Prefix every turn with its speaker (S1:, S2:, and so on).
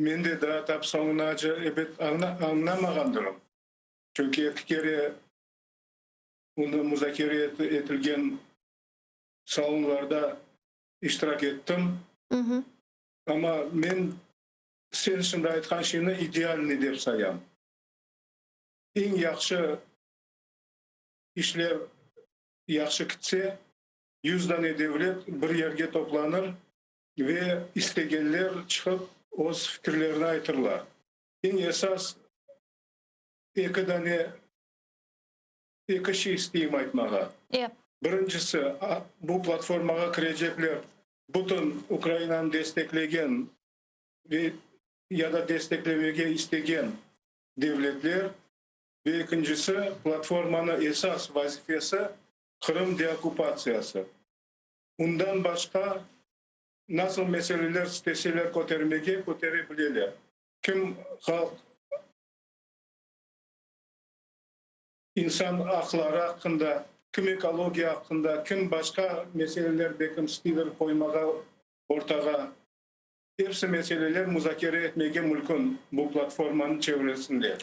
S1: мен де да тап соңына эбет аңнамағандырым чүнки эки кере уну музакере этилген салонларда иштирак эттим ама мен сен шында айтқан шини идеальный деп саям эң яхшы ишлер яхшы кітсе юздан эдевлет бир жерге топланыр ве істегенлер чыгып осы пікірлерін айтырлар ең есас екі дәне екі ши істеймін айтмаға. біріншісі бұл платформаға кіреекелер бүтін украинаны дестеклеген яда дестеклемеге істеген девлетлер екіншісі платформаны есас вазифесі қырым деоккупациясы ұндан басқа nasıl meseleler, siteseler kotermege koterebilirler. Kim halk insan hakları hakkında, kim ekoloji hakkında, kim başka meseleler bekim stiver koymaga ortaya hepsi meseleler müzakere etmeye mülkün bu platformanın çevresinde.